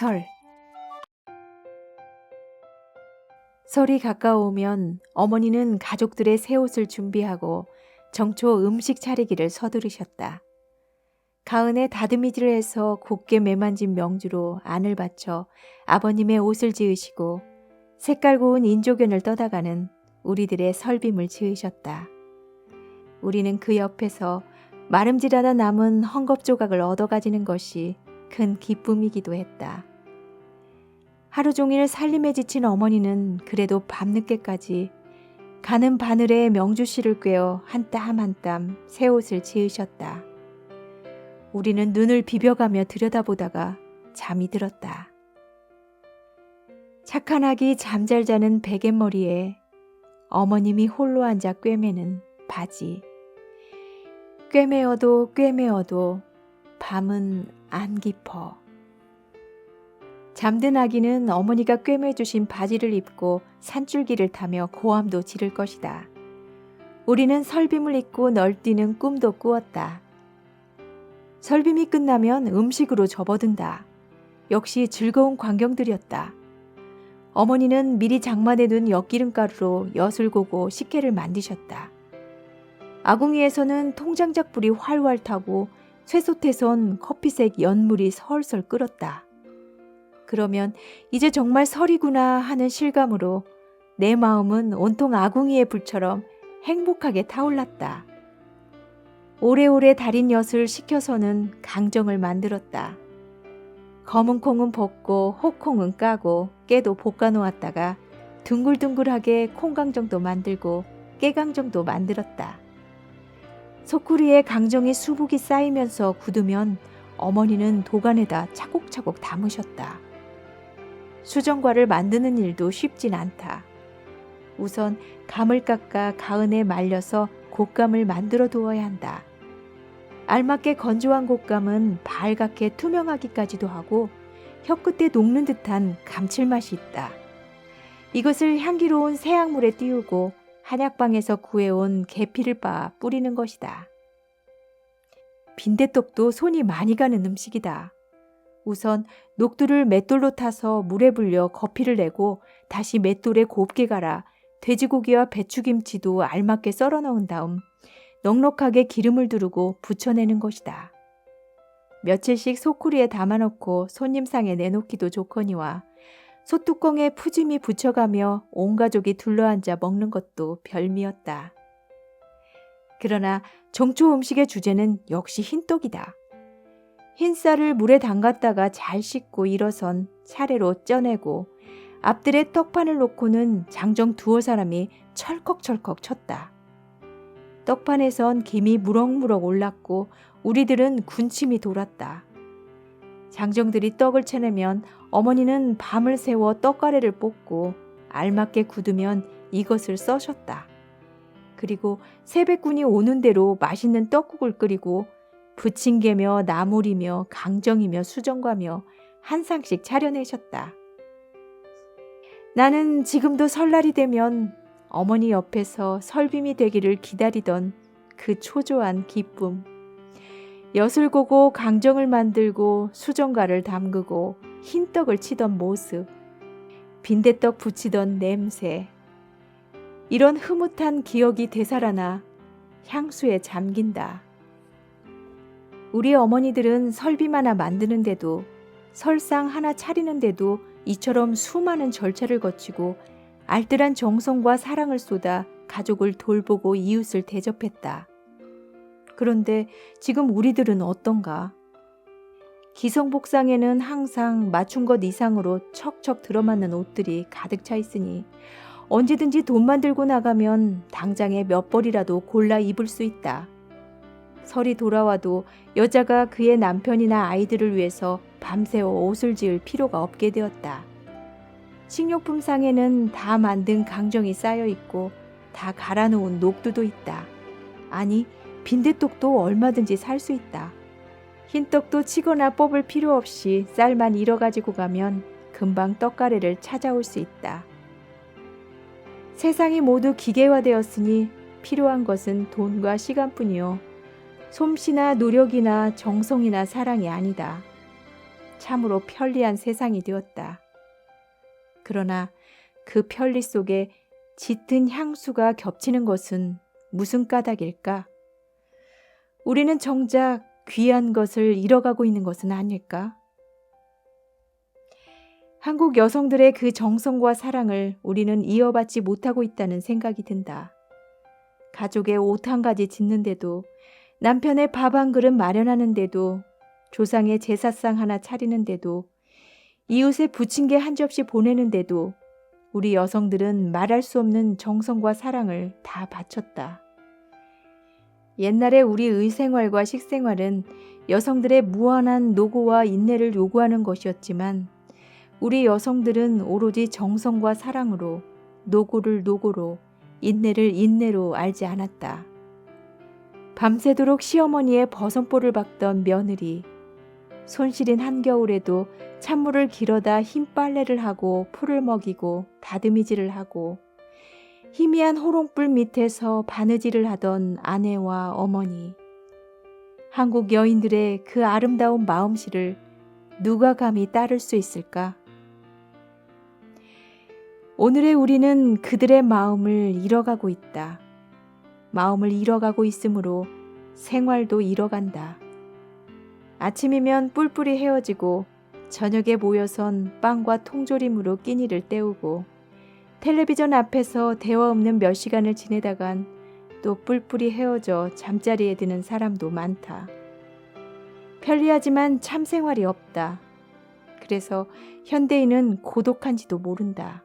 설 설이 가까워오면 어머니는 가족들의 새 옷을 준비하고 정초 음식 차리기를 서두르셨다. 가은에 다듬이질을 해서 곱게 매만진 명주로 안을 받쳐 아버님의 옷을 지으시고 색깔 고운 인조견을 떠다가는 우리들의 설빔을 지으셨다. 우리는 그 옆에서 마름질하다 남은 헝겊 조각을 얻어가지는 것이 큰 기쁨이기도 했다. 하루 종일 살림에 지친 어머니는 그래도 밤늦게까지 가는 바늘에 명주씨를 꿰어 한 땀 한 땀 새 옷을 지으셨다. 우리는 눈을 비벼가며 들여다보다가 잠이 들었다. 착한 아기 잠잘 자는 베갯머리에 어머님이 홀로 앉아 꿰매는 바지. 꿰매어도 꿰매어도 밤은 안 깊어. 잠든 아기는 어머니가 꿰매주신 바지를 입고 산줄기를 타며 고함도 지를 것이다. 우리는 설빔을 입고 널뛰는 꿈도 꾸었다. 설빔이 끝나면 음식으로 접어든다. 역시 즐거운 광경들이었다. 어머니는 미리 장만해 둔 엿기름가루로 엿을 고고 식혜를 만드셨다. 아궁이에서는 통장작 불이 활활 타고 쇠솥에선 커피색 연물이 설설 끓었다. 그러면 이제 정말 설이구나 하는 실감으로 내 마음은 온통 아궁이의 불처럼 행복하게 타올랐다. 오래오래 달인 엿을 식혀서는 강정을 만들었다. 검은 콩은 볶고 호콩은 까고 깨도 볶아 놓았다가 둥글둥글하게 콩강정도 만들고 깨강정도 만들었다. 소쿠리에 강정이 수북이 쌓이면서 굳으면 어머니는 도간에다 차곡차곡 담으셨다. 수정과를 만드는 일도 쉽진 않다. 우선 감을 깎아 가은에 말려서 곶감을 만들어 두어야 한다. 알맞게 건조한 곶감은 발갛게 투명하기까지도 하고 혀끝에 녹는 듯한 감칠맛이 있다. 이것을 향기로운 새약물에 띄우고 한약방에서 구해온 계피를 빻아 뿌리는 것이다. 빈대떡도 손이 많이 가는 음식이다. 우선 녹두를 맷돌로 타서 물에 불려 거피를 내고 다시 맷돌에 곱게 갈아 돼지고기와 배추김치도 알맞게 썰어 넣은 다음 넉넉하게 기름을 두르고 부쳐내는 것이다. 며칠씩 소쿠리에 담아놓고 손님상에 내놓기도 좋거니와 소뚜껑에 푸짐히 붙여가며 온 가족이 둘러앉아 먹는 것도 별미였다. 그러나 정초 음식의 주제는 역시 흰떡이다. 흰 쌀을 물에 담갔다가 잘 씻고 일어선 차례로 쪄내고 앞들에 떡판을 놓고는 장정 두어 사람이 철컥철컥 쳤다. 떡판에선 김이 무럭무럭 올랐고 우리들은 군침이 돌았다. 장정들이 떡을 채내면 어머니는 밤을 새워 떡가래를 뽑고 알맞게 굳으면 이것을 써셨다. 그리고 세뱃군이 오는 대로 맛있는 떡국을 끓이고 부침개며 나물이며 강정이며 수정과며 한 상씩 차려내셨다. 나는 지금도 설날이 되면 어머니 옆에서 설빔이 되기를 기다리던 그 초조한 기쁨. 엿을 고고 강정을 만들고 수정과를 담그고 흰떡을 치던 모습. 빈대떡 부치던 냄새. 이런 흐뭇한 기억이 되살아나 향수에 잠긴다. 우리 어머니들은 설빔 하나 만드는데도 설상 하나 차리는데도 이처럼 수많은 절차를 거치고 알뜰한 정성과 사랑을 쏟아 가족을 돌보고 이웃을 대접했다. 그런데 지금 우리들은 어떤가? 기성복상에는 항상 맞춘 것 이상으로 척척 들어맞는 옷들이 가득 차 있으니 언제든지 돈만 들고 나가면 당장에 몇 벌이라도 골라 입을 수 있다. 설이 돌아와도 여자가 그의 남편이나 아이들을 위해서 밤새워 옷을 지을 필요가 없게 되었다. 식료품 상에는 다 만든 강정이 쌓여 있고 다 갈아놓은 녹두도 있다. 아니, 빈대떡도 얼마든지 살 수 있다. 흰떡도 치거나 뽑을 필요 없이 쌀만 잃어 가지고 가면 금방 떡가래를 찾아올 수 있다. 세상이 모두 기계화되었으니 필요한 것은 돈과 시간뿐이요. 솜씨나 노력이나 정성이나 사랑이 아니다. 참으로 편리한 세상이 되었다. 그러나 그 편리 속에 짙은 향수가 겹치는 것은 무슨 까닭일까? 우리는 정작 귀한 것을 잃어가고 있는 것은 아닐까? 한국 여성들의 그 정성과 사랑을 우리는 이어받지 못하고 있다는 생각이 든다. 가족의 옷 한 가지 짓는데도 남편의 밥 한 그릇 마련하는데도 조상의 제사상 하나 차리는데도 이웃에 부침개 한 접시 보내는데도 우리 여성들은 말할 수 없는 정성과 사랑을 다 바쳤다. 옛날에 우리 의생활과 식생활은 여성들의 무한한 노고와 인내를 요구하는 것이었지만 우리 여성들은 오로지 정성과 사랑으로 노고를 노고로 인내를 인내로 알지 않았다. 밤새도록 시어머니의 버선볼을 박던 며느리, 손실인 한겨울에도 찬물을 길어다 흰 빨래를 하고 풀을 먹이고 다듬이질을 하고 희미한 호롱불 밑에서 바느질을 하던 아내와 어머니. 한국 여인들의 그 아름다운 마음씨를 누가 감히 따를 수 있을까? 오늘의 우리는 그들의 마음을 잃어가고 있다. 마음을 잃어가고 있으므로 생활도 잃어간다. 아침이면 뿔뿔이 헤어지고 저녁에 모여선 빵과 통조림으로 끼니를 때우고 텔레비전 앞에서 대화 없는 몇 시간을 지내다간 또 뿔뿔이 헤어져 잠자리에 드는 사람도 많다. 편리하지만 참 생활이 없다. 그래서 현대인은 고독한지도 모른다.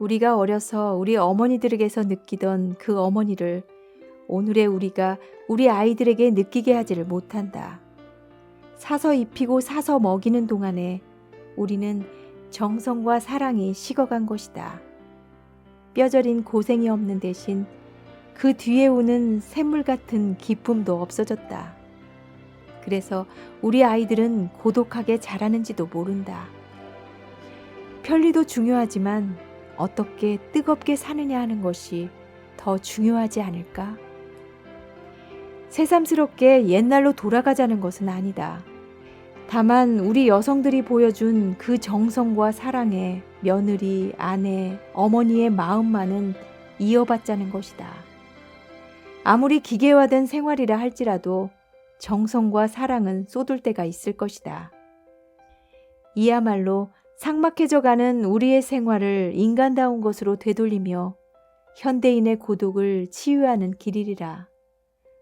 우리가 어려서 우리 어머니들에게서 느끼던 그 어머니를 오늘의 우리가 우리 아이들에게 느끼게 하지를 못한다. 사서 입히고 사서 먹이는 동안에 우리는 정성과 사랑이 식어간 것이다. 뼈저린 고생이 없는 대신 그 뒤에 오는 샘물 같은 기쁨도 없어졌다. 그래서 우리 아이들은 고독하게 자라는지도 모른다. 편리도 중요하지만 어떻게 뜨겁게 사느냐 하는 것이 더 중요하지 않을까? 새삼스럽게 옛날로 돌아가자는 것은 아니다. 다만 우리 여성들이 보여준 그 정성과 사랑에 며느리, 아내, 어머니의 마음만은 이어받자는 것이다. 아무리 기계화된 생활이라 할지라도 정성과 사랑은 쏟을 때가 있을 것이다. 이야말로 삭막해져가는 우리의 생활을 인간다운 것으로 되돌리며 현대인의 고독을 치유하는 길이리라.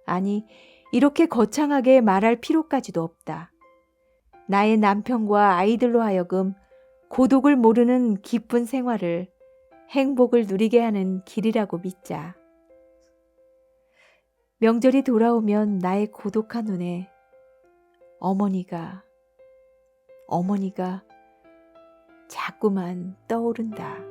아니, 이렇게 거창하게 말할 필요까지도 없다. 나의 남편과 아이들로 하여금 고독을 모르는 기쁜 생활을 행복을 누리게 하는 길이라고 믿자. 명절이 돌아오면 나의 고독한 눈에 어머니가, 어머니가 자꾸만 떠오른다.